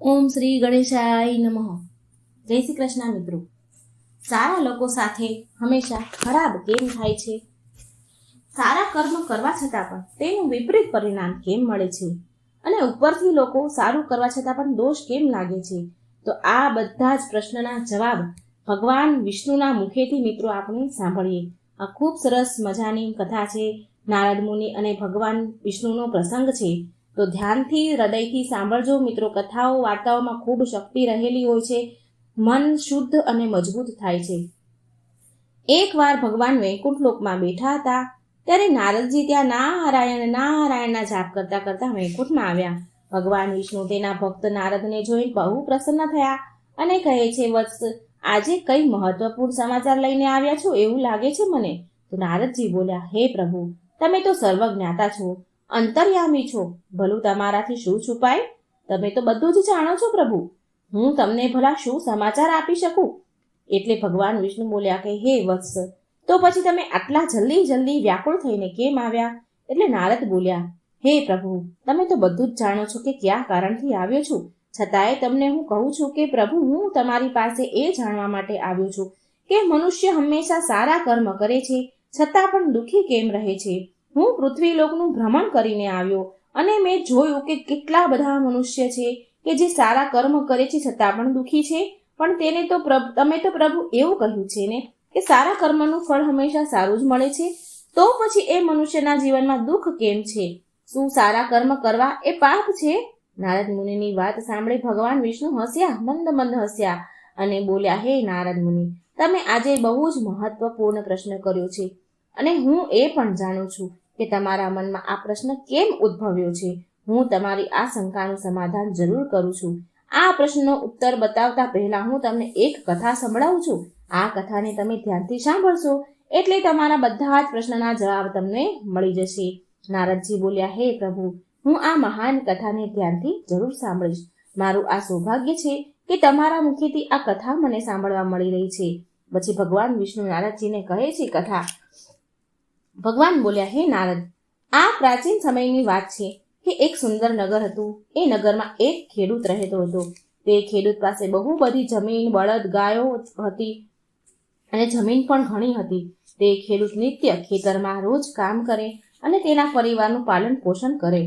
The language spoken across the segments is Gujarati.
ઓમ શ્રી ગણેશાય નમઃ. જય શ્રી કૃષ્ણ મિત્રો. સારા લોકો સાથે હંમેશા ખરાબ કેમ થાય છે? સારા કર્મ કરવા છતાં પણ તેનું વિપરીત પરિણામ કેમ મળે છે? અને ઉપરથી લોકો સારું કરવા છતાં પણ દોષ કેમ લાગે છે? તો આ બધા જ પ્રશ્નના જવાબ ભગવાન વિષ્ણુના મુખેથી મિત્રો આપણે સાંભળીએ. આ ખૂબ સરસ મજાની કથા છે. નારદ મુનિ અને ભગવાન વિષ્ણુનો પ્રસંગ છે. તો ધ્યાનથી, હૃદયથી સાંભળજો. મિત્રો, કથાઓ, વાર્તાઓમાં ખૂબ શક્તિ રહેલી હોય છે. મન શુદ્ધ અને મજબૂત થાય છે. એકવાર ભગવાન વૈકુંઠ લોકમાં બેઠા હતા. ત્યારે નારદજી ત્યાં નારાયણ, નારાયણના જાપ કરતા કરતા વૈકુંઠમાં આવ્યા. ભગવાન વિષ્ણુ તેના ભક્ત નારદને જોઈ બહુ પ્રસન્ન થયા અને કહે છે, વત્સ, આજે કઈ મહત્વપૂર્ણ સમાચાર લઈને આવ્યા છો? એવું લાગે છે મને? તો નારદજી બોલ્યા, હે પ્રભુ, તમે તો સર્વજ્ઞાતા છો. અંતર્યામી છો. ભલું તમારાથી શું છુપાય? તમે તો બધું જ જાણો છો, પ્રભુ. હું તમને ભલા શું સમાચાર આપી શકું? એટલે ભગવાન વિષ્ણુ બોલ્યા કે, હે વત્સ, તો પછી તમે આટલા જલ્દી જલ્દી વ્યાકુળ થઈને કેમ આવ્યા? એટલે નારદ બોલ્યા, હે પ્રભુ, તમે તો બધું જ જાણો છો કે કયા કારણથી આવ્યો છું. છતાંય તમને હું કહું છું કે, પ્રભુ, હું તમારી પાસે એ જાણવા માટે આવ્યો છું કે મનુષ્ય હંમેશા સારા કર્મ કરે છે, છતાં પણ દુઃખી કેમ રહે છે? હું પૃથ્વીલોકનું ભ્રમણ કરીને આવ્યો અને મેં જોયું કે કેટલા બધા મનુષ્ય છે કે જે સારા કર્મ કરે છે છતાં પણ દુઃખી છે. પણ તેને તો પ્રભ- તમે તો પ્રભુ એવું કહ્યું છે ને કે સારા કર્મનું ફળ હંમેશા સારું જ મળે છે. તો પછી એ મનુષ્યના જીવનમાં દુઃખ કેમ છે? શું સારા કર્મ કરવા એ પાપ છે? નારદ મુનિની વાત સાંભળી ભગવાન વિષ્ણુ હસ્યા, મંદ મંદ હસ્યા અને બોલ્યા, હે નારદ મુનિ, તમે આજે બહુ જ મહત્વપૂર્ણ પ્રશ્ન કર્યો છે અને હું એ પણ જાણું છું કે તમારા મનમાં આ પ્રશ્ન કેમ ઉદ્ભવ્યો છે? હું તમારી આ શંકાનું સમાધાન જરૂર કરું છું. આ પ્રશ્નનો ઉત્તર બતાવતા પહેલા હું તમને એક કથા સંભળાવું છું. આ કથાને તમે ધ્યાનથી સાંભળશો, એટલે તમારા બધા જ પ્રશ્નના જવાબ તમને મળી જશે. નારદજી બોલ્યા, હે પ્રભુ, હું આ મહાન કથાને ધ્યાનથી જરૂર સાંભળીશ. મારું આ સૌભાગ્ય છે કે તમારા મુખેથી આ કથા મને સાંભળવા મળી રહી છે. પછી ભગવાન વિષ્ણુ નારદજીને કહે છે, કથા ભગવાન બોલ્યા, હે નારદ, આ પ્રાચીન સમયની વાત છે કે એક સુંદર નગર હતું. એ નગરમાં એક ખેડૂત રહેતો હતો. તે ખેડૂત પાસે બહુ બધી જમીન, બળદ, ગાયો હતી અને જમીન પણ ઘણી હતી. તે ખેડૂત નિત્ય ખેતરમાં રોજ કામ કરે અને તેના પરિવારનું પાલન પોષણ કરે.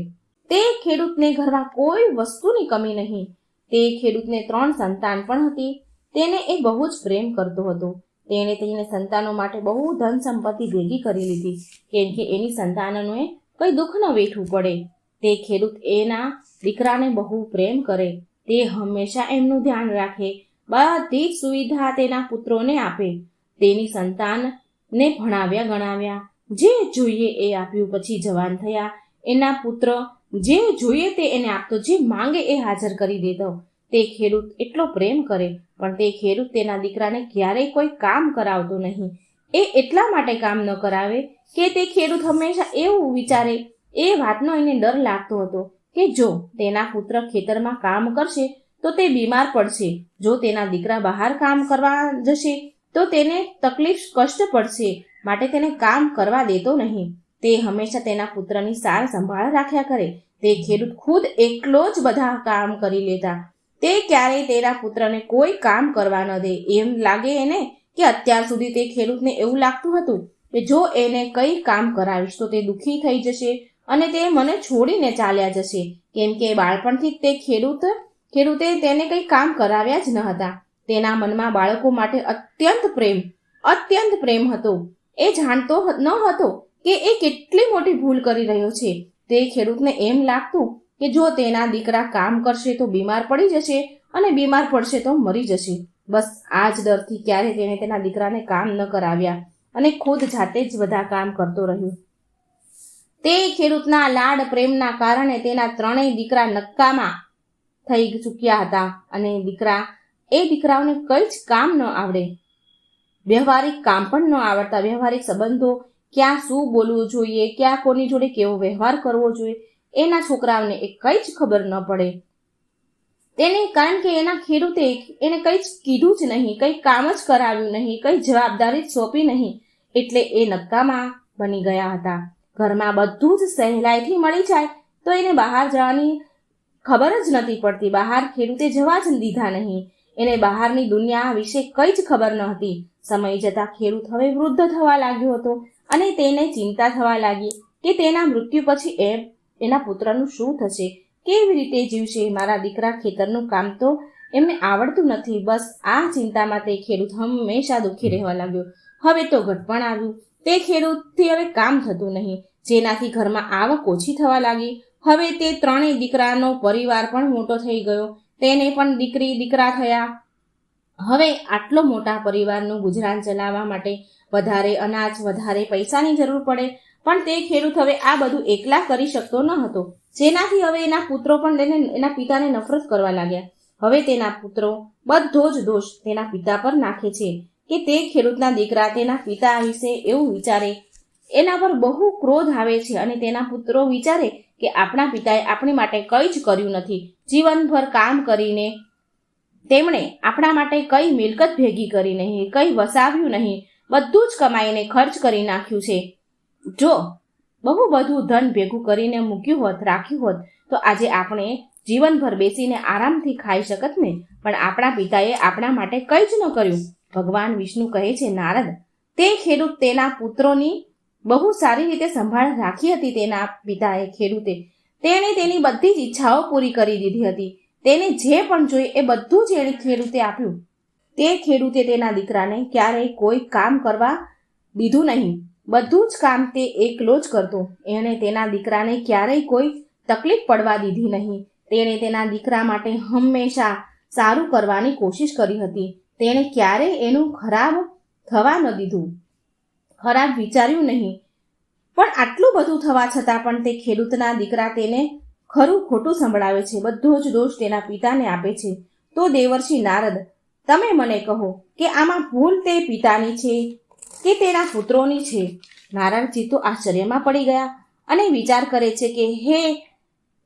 તે ખેડૂતને ઘરમાં કોઈ વસ્તુની કમી નહીં. તે ખેડૂતને ત્રણ સંતાન પણ હતી. તેને એ બહુ જ પ્રેમ કરતો હતો. તેણે તેને સંતાનો માટે બહુ ધન સંપત્તિ ભેગી કરી લીધી. કેમ કે એની સંતાનોને કંઈ દુઃખ ન વેઠવું પડે. તે ખેડૂત એના દીકરાને બહુ પ્રેમ કરે. તે હંમેશા એમનું ધ્યાન રાખે. બધી જ સુવિધા તેના પુત્રોને આપે. તેની સંતાનને ભણાવ્યા ગણાવ્યા. જે જોઈએ એ આપ્યું પછી જવાન થયા. એના પુત્ર જે જોઈએ તે એને આપતો. જે માંગે એ હાજર કરી દેતો. તે ખેડૂત એટલો પ્રેમ કરે, પણ તે ખેડૂત તેના દીકરાને ક્યારેય કોઈ કામ કરાવતો નહીં. એ એટલા માટે કામ ન કરાવે કે તે ખેડૂત હંમેશા એવું વિચારે. એ વાતનો એને ડર લાગતો હતો કે જો તેના પુત્ર ખેતરમાં કામ કરશે, તો તે બીમાર પડશે. જો તેના દીકરા બહાર કામ કરવા જશે, તો તેને તકલીફ કષ્ટ પડશે. માટે તેને કામ કરવા દેતો નહીં. તે હંમેશા તેના પુત્રની સાર સંભાળ રાખ્યા કરે. તે ખેડૂત ખુદ એકલો જ બધા કામ કરી લેતા. તે ક્યારેય તેના પુત્રને કોઈ કામ કરવા ન દે. એમ લાગે એને કે અત્યાર સુધી તે ખેડૂતને એવું લાગતું હતું કે જો એને કંઈ કામ કરાવીશ તો તે દુઃખી થઈ જશે અને તે મને છોડીને ચાલ્યા જશે. કેમ કે બાળપણથી તે ખેડૂત, ખેડૂતે તેને કંઈ કામ કરાવ્યા જ ન હતા. તેના મનમાં બાળકો માટે અત્યંત પ્રેમ અત્યંત પ્રેમ હતો. એ જાણતો ન હતો કે એ કેટલી મોટી ભૂલ કરી રહ્યો છે. તે ખેડૂતને એમ લાગતું કે જો તેના દીકરા કામ કરશે તો બીમાર પડી જશે અને બીમાર પડશે તો મરી જશે. બસ આ જ ડરથી ક્યારે તેણે તેના દીકરાને કામ ન કરાવ્યા અને ખુદ જાતે જ બધા કામ કરતો રહ્યો. તે ખેડૂતના લાડ પ્રેમના કારણે તેના ત્રણેય દીકરા નક્કામાં થઈ ચૂક્યા હતા અને દીકરા, એ દીકરાઓને કંઈ જ કામ ન આવડે. વ્યવહારિક કામ પણ ન આવડતા વ્યવહારિક સંબંધો, ક્યાં શું બોલવું જોઈએ, ક્યાં કોની જોડે કેવો વ્યવહાર કરવો જોઈએ એના છોકરાઓને એ કંઈ જ ખબર ન પડે. તેને કારણ કે એના ખેડૂતે એને કંઈ જ કીધું જ નહીં, કંઈ કામ જ કરાવ્યું નહીં, કંઈ જવાબદારી જ સોંપી નહીં, એટલે એ નક્કામાં બની ગયા હતા. ઘરમાં બધું જ સહેલાઈથી મળી જાય તો એને બહાર જવાની ખબર જ નથી પડતી. બહાર ખેડૂતે જવા જ દીધા નહીં. એને બહારની દુનિયા વિશે કંઈ જ ખબર ન હતી સમય જતાં ખેડૂત હવે વૃદ્ધ થવા લાગ્યો હતો અને તેને ચિંતા થવા લાગી કે તેના મૃત્યુ પછી એ એના પુત્રનું શું થશે? કેવી રીતે જીવશે મારા દીકરા ખેતરનું કામ તો એમને આવડતું નથી. બસ આ ચિંતામાં તે ખેડૂત હંમેશા દુઃખી રહેવા લાગ્યો. હવે તો ઘટપણ આવ્યું. તે ખેડૂતથી હવે કામ થતું નહીં. જેનાથી ઘરમાં આવક ઓછી થવા લાગી. હવે તે ત્રણેય દીકરાનો પરિવાર પણ મોટો થઈ ગયો. તેને પણ દીકરી દીકરા થયા. હવે આટલો મોટા પરિવારનું ગુજરાન ચલાવવા માટે વધારે અનાજ વધારે પૈસાની જરૂર પડે. પણ તે ખેડૂત હવે આ બધું એકલા કરી શકતો ન હતો. જેનાથી હવે એના પુત્રો પણ તેને, એના પિતાને નફરત કરવા લાગ્યા. હવે તેના પુત્રો બધો જ દોષ તેના પિતા પર નાખે છે કે તે ખેડૂતના દીકરા તેના પિતા વિશે એવું વિચારે. એના પર બહુ ક્રોધ આવે છે અને તેના પુત્રો વિચારે કે આપણા પિતાએ આપણી માટે કંઈ જ કર્યું નથી. જીવનભર કામ કરીને તેમણે આપણા માટે કઈ મિલકત ભેગી કરી નહીં, કંઈ વસાવ્યું નહીં. બધું જ કમાઈને ખર્ચ કરી નાખ્યું છે. જો બહુ બધું ધન ભેગું કરીને મૂક્યું હોત, રાખ્યું હોત, તો આજે આપણે જીવનભર બેસીને આરામથી ખાઈ શકત ને? પણ આપણા પિતાએ આપણા માટે કંઈ જ ન કર્યું. ભગવાન વિષ્ણુ કહે છે, નારદ, તે ખેડૂત તેના પુત્રોની બહુ સારી રીતે સંભાળ રાખી હતી તેના પિતાએ ખેડૂતે. તેણે તેની બધી જ ઈચ્છાઓ પૂરી કરી દીધી હતી. તેને જે પણ જોઈ એ બધું જ એણે ખેડૂતે આપ્યું. તે ખેડૂતે તેના દીકરાને ક્યારેય કોઈ કામ કરવા દીધું નહીં. બધું જ કામ તે એકલો જ કરતો. એણે તેના દીકરાને ક્યારેય કોઈ તકલીફ પડવા દીધી નહીં. તેણે તેના દીકરા માટે હંમેશા સારું કરવાની કોશિશ કરી હતી. તેણે ક્યારેય એનું ખરાબ થવા ન દીધું. ખરાબ વિચાર્યું નહીં. પણ આટલું બધું થવા છતાં પણ તે ખેડૂતના દીકરા તેને ખરું ખોટું સંભળાવે છે. બધો જ દોષ તેના પિતાને આપે છે. તો દેવર્ષિ નારદ, તમે મને કહો કે આમાં ભૂલ તે પિતાની છે? કે તેના પુત્રોની છે. નારાયણજી તો આશ્ચર્યમાં પડી ગયા અને વિચાર કરે છે કે, હે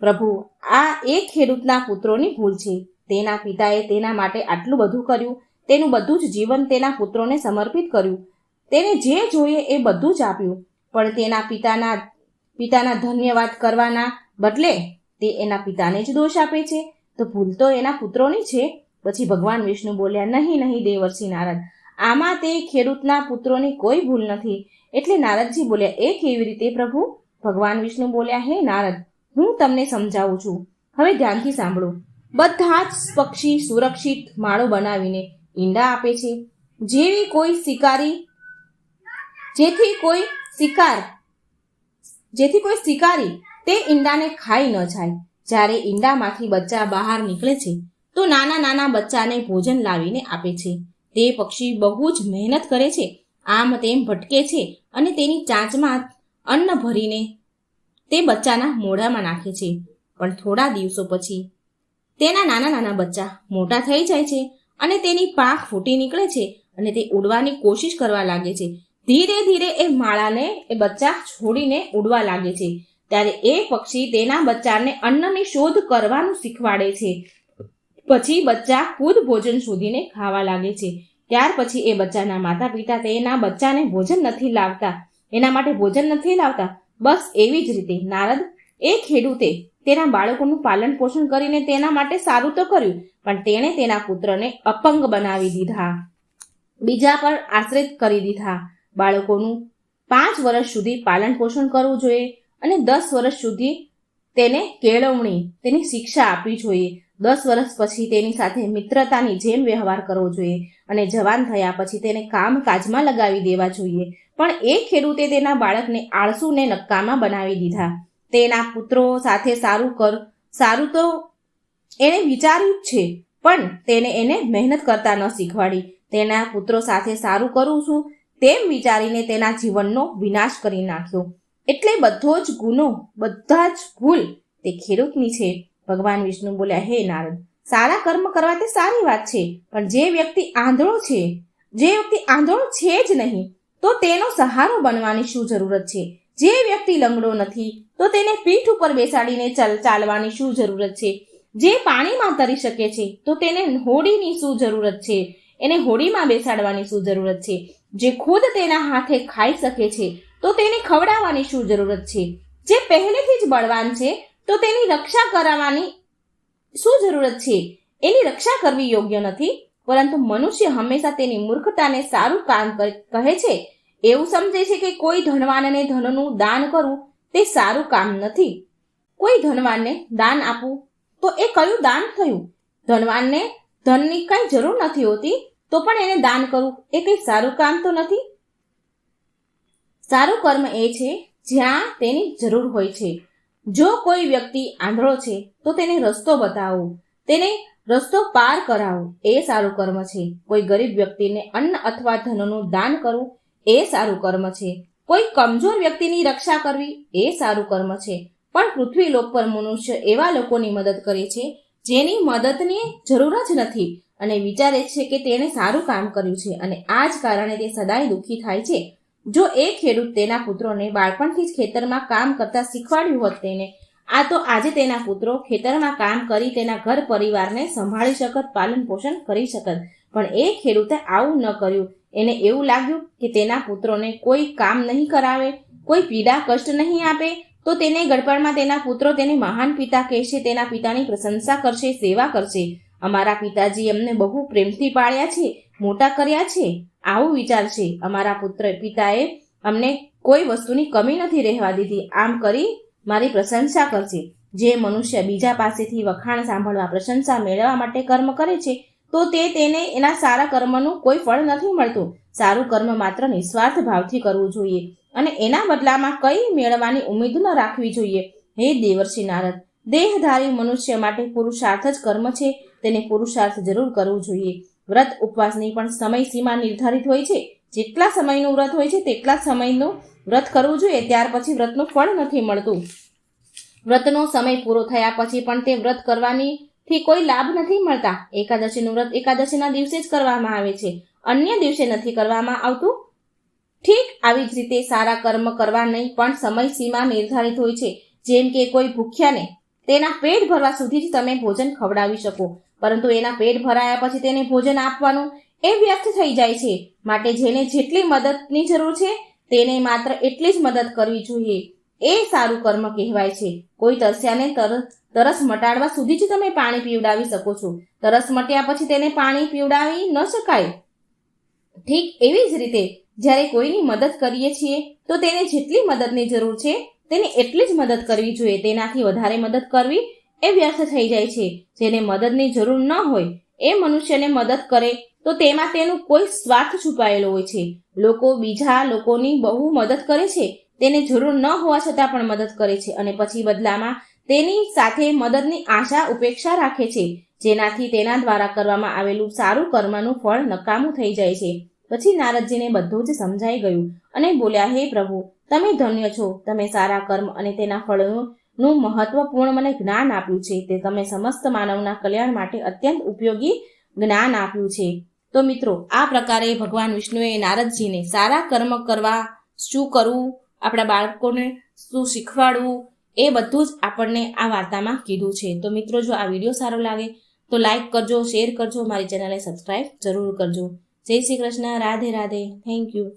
પ્રભુ, આ એક ખેડૂતના પુત્રોની ભૂલ છે. તેના પિતાએ તેના માટે આટલું બધું કર્યું. તેનું બધું જ જીવન તેના પુત્રોને સમર્પિત કર્યું. તેને જે જોઈએ એ બધું જ આપ્યું. પણ તેના પિતાના પિતાના ધન્યવાદ કરવાના બદલે તે એના પિતાને જ દોષ આપે છે. તો ભૂલ તો એના પુત્રોની છે. પછી ભગવાન વિષ્ણુ બોલ્યા, નહીં નહીં, દેવર્ષિ નારદ આમાં તે ખેડૂતના પુત્રોની કોઈ ભૂલ નથી. એટલે નારદજી બોલ્યા, એ કેવી રીતે પ્રભુ? ભગવાન વિષ્ણુ બોલ્યા, હે નારદ, હું તમને સમજાવું છું. હવે ધ્યાનથી સાંભળો. બધા જ પક્ષી સુરક્ષિત માળો બનાવીને ઈંડા આપે છે. જેવી કોઈ શિકારી, જેથી કોઈ શિકાર, જેથી કોઈ શિકારી તે ઈંડાને ખાઈ ન જાય. જ્યારે ઈંડામાંથી બચ્ચા બહાર નીકળે છે, તો નાના નાના બચ્ચાને ભોજન લાવીને આપે છે. તે પક્ષી બહુ જ મહેનત કરે છે. આમ તેમ ભટકે છે અને તેની ચાંચમાં અન્ન ભરીને તે બચ્ચાના મોઢામાં નાખે છે. પણ થોડા દિવસો પછી તેના નાના નાના બચ્ચા મોટા થઈ જાય છે અને તેની પાંખ ફૂટી નીકળે છે અને તે ઉડવાની કોશિશ કરવા લાગે છે. ધીરે ધીરે એ માળાને, એ બચ્ચા છોડીને ઉડવા લાગે છે. ત્યારે એ પક્ષી તેના બચ્ચાને અન્નની શોધ કરવાનું શીખવાડે છે. પછી બચ્ચા ખુદ ભોજન શોધીને ખાવા લાગે છે. ત્યાર પછી એ બચ્ચાના માતા પિતા તેના બચ્ચાને ભોજન નથી લાવતા. એના માટે ભોજન નથી લાવતા. બસ એવી જ રીતે નારદ એ ખેડૂતે તેના બાળકોનું પાલન પોષણ કરીને તેના માટે સારું તો કર્યું, પણ તેણે તેના પુત્રને અપંગ બનાવી દીધા. બીજા પર આશ્રિત કરી દીધા. બાળકોનું પાંચ વર્ષ સુધી પાલન પોષણ કરવું જોઈએ અને દસ વર્ષ સુધી તેને કેળવણી, તેની શિક્ષા આપવી જોઈએ. દસ વર્ષ પછી તેની સાથે મિત્રતાની જેમ વ્યવહાર કરવો જોઈએ અને જવાન થયા પછી તેને કામકાજમાં લગાવી દેવા જોઈએ. પણ એ ખેડૂતે તેના બાળકને આળસુને નક્કામાં બનાવી દીધા. તેના પુત્રો સાથે સારું કર, સારું તો એણે વિચાર્યું જ છે, પણ તેને એને મહેનત કરતા ન શીખવાડી. તેના પુત્રો સાથે સારું કરું છું તેમ વિચારીને તેના જીવનનો વિનાશ કરી નાખ્યો. એટલે બધો જ ગુનો, બધા જ ભૂલ તે ખેડૂતની છે. ભગવાન વિષ્ણુ બોલ્યા, હે નારદ, સારા કર્મ કરવા તે સારી વાત છે, પણ જે વ્યક્તિ આંધળો છે, જે વ્યક્તિ આંધળો છે જ નહીં, તો તેનો સહારો બનવાની શું જરૂરત છે? જે વ્યક્તિ લંગડો નથી, તો તેને પીઠ ઉપર બેસાડીને ચાલ, ચાલવાની શું જરૂરત છે? જે પાણીમાં તરી શકે છે, તો તેને હોડીની શું જરૂરત છે? એને હોડીમાં બેસાડવાની શું જરૂરત છે? જે ખુદ તેના હાથે ખાઈ શકે છે, તો તેને ખવડાવવાની શું જરૂરત છે? જે પહેલેથી જ બળવાન છે તો તેની રક્ષા કરાવવાની શું જરૂરત છે? એની રક્ષા કરવી યોગ્ય નથી, પરંતુ મનુષ્ય હંમેશા તેની મૂર્ખતાને સારું કામ કહે છે. એવું સમજે છે કે કોઈ ધનવાનને ધનનું દાન કરવું તે સારું કામ નથી. કોઈ ધનવાનને દાન આપવું તો એ કયું દાન થયું? ધનવાનને ધનની કઈ જરૂર નથી હોતી, તો પણ એને દાન કરવું એ કઈ સારું કામ તો નથી? સારું કર્મ એ છે જ્યાં તેની જરૂર હોય છે. જો કોઈ વ્યક્તિ આંધળો છે, તો તેને રસ્તો બતાવો. તેને રસ્તો પાર કરાવો. એ સારું કર્મ છે. કોઈ ગરીબ વ્યક્તિને અન્ન અથવા ધનનું દાન કરવું, એ સારું કર્મ છે. કોઈ કમજોર વ્યક્તિની રક્ષા કરવી, એ સારું કર્મ છે. પણ પૃથ્વી લોક પર મનુષ્ય એવા લોકોની મદદ કરે છે, જેની મદદની જરૂર જ નથી અને વિચારે છે કે તેણે સારું કામ કર્યું છે અને આ જ કારણે તે સદાય દુઃખી થાય છે. જો એ ખેડૂત તેના પુત્રોને બાળપણથી જ ખેતરમાં કામ કરતા શીખવાડ્યું હોત તેને, આ તો આજે તેના પુત્રો ખેતરમાં કામ કરી તેના ઘર પરિવારને સંભાળી શકત પાલન પોષણ કરી શકત. પણ એ ખેડૂતે આવું ન કર્યું. એને એવું લાગ્યું કે તેના પુત્રોને કોઈ કામ નહીં કરાવે, કોઈ પીડા કષ્ટ નહીં આપે, તો તેને ગડપણમાં તેના પુત્રો તેને મહાન પિતા કહેશે, તેના પિતાની પ્રશંસા કરશે, સેવા કરશે. અમારા પિતાજી અમને બહુ પ્રેમથી પાળ્યા છે. મોટા કર્યા છે? આવું વિચારશે અમારા પુત્ર પિતાએ અમને કોઈ વસ્તુની કમી નથી રહેવા દીધી. આમ કરી મારી પ્રશંસા કરશે. જે મનુષ્ય બીજા પાસેથી વખાણ સાંભળવા, પ્રશંસા મેળવવા માટે કર્મ કરે છે, તો તે તેને એના સારા કર્મનું કોઈ ફળ નથી મળતું. સારું કર્મ માત્ર નિસ્વાર્થ ભાવથી કરવું જોઈએ અને એના બદલામાં કંઈ મેળવવાની ઉમેદ ન રાખવી જોઈએ. હે દેવર્ષિ નારદ, દેહધારી મનુષ્ય માટે પુરુષાર્થ જ કર્મ છે. તેને પુરુષાર્થ જરૂર કરવું જોઈએ. વ્રત ઉપવાસની પણ સમય સીમા નિર્ધારિત હોય છે. જેટલા સમયનું વ્રત હોય છે, તેટલા સમયનું વ્રત કરવું જોઈએ. ત્યાર પછી વ્રતનું ફળ નથી મળતું. વ્રતનો સમય પૂરો થયા પછી પણ તે વ્રત કરવાની થી કોઈ લાભ નથી મળતા. એકાદશીનું વ્રત એકાદશીના દિવસે જ કરવામાં આવે છે. અન્ય દિવસે નથી કરવામાં આવતું. ઠીક આવી જ રીતે સારા કર્મ કરવા નહીં પણ સમય સીમા નિર્ધારિત હોય છે. જેમ કે કોઈ ભૂખ્યાને તેના પેટ ભરવા સુધી જ તમે ભોજન ખવડાવી શકો. પરંતુ એના પેટ ભરાયા પછી તેને ભોજન આપવાનું એ વ્યર્થ થઈ જાય છે. માટે જેને જેટલી મદદની જરૂર છે, તેને માત્ર એટલી જ મદદ કરવી જોઈએ. એ સારું કર્મ કહેવાય છે. કોઈ તરસ્યાને તરસ મટાડવા સુધી જ તમે પાણી પીવડાવી શકો છો. તરસ મટ્યા પછી તેને પાણી પીવડાવી ન શકાય. ઠીક એવી જ રીતે જ્યારે કોઈની મદદ કરીએ છીએ, તો તેને જેટલી મદદની જરૂર છે, તેને એટલી જ મદદ કરવી જોઈએ. તેનાથી વધારે મદદ કરવી એ વ્યર્થ થઈ જાય છે. જેને મદદની જરૂર ન હોય, એ મનુષ્યને મદદ કરે, તો તેમાં તેનું કોઈ સ્વાર્થ છુપાયેલો હોય છે. લોકો બીજા લોકોની બહુ મદદ કરે છે, તેને જરૂર ન હોવા છતાં પણ મદદ કરે છે અને પછી બદલામાં તેની સાથે મદદની આશા, ઉપેક્ષા રાખે છે. જેનાથી તેના દ્વારા કરવામાં આવેલું સારું કર્મનું ફળ નકામું થઈ જાય છે. પછી નારદજીને બધું જ સમજાઈ ગયું અને બોલ્યા, હે પ્રભુ, તમે ધન્ય છો. તમે સારા કર્મ અને તેના ફળનું નું મહત્વપૂર્ણ મને જ્ઞાન આપ્યું છે. તે તમે સમસ્ત માનવના કલ્યાણ માટે અત્યંત ઉપયોગી જ્ઞાન આપ્યું છે. તો મિત્રો, આ પ્રકારે ભગવાન વિષ્ણુએ નારદજીને સારા કર્મ કરવા શું કરવું, આપણા બાળકોને શું શીખવાડવું, એ બધું જ આપણને આ વાર્તામાં કીધું છે. તો મિત્રો, જો આ વીડિયો સારો લાગે, તો લાઈક કરજો, શેર કરજો, મારી ચેનલને સબસ્ક્રાઈબ જરૂર કરજો. જય શ્રી કૃષ્ણ, રાધે રાધે. Thank you.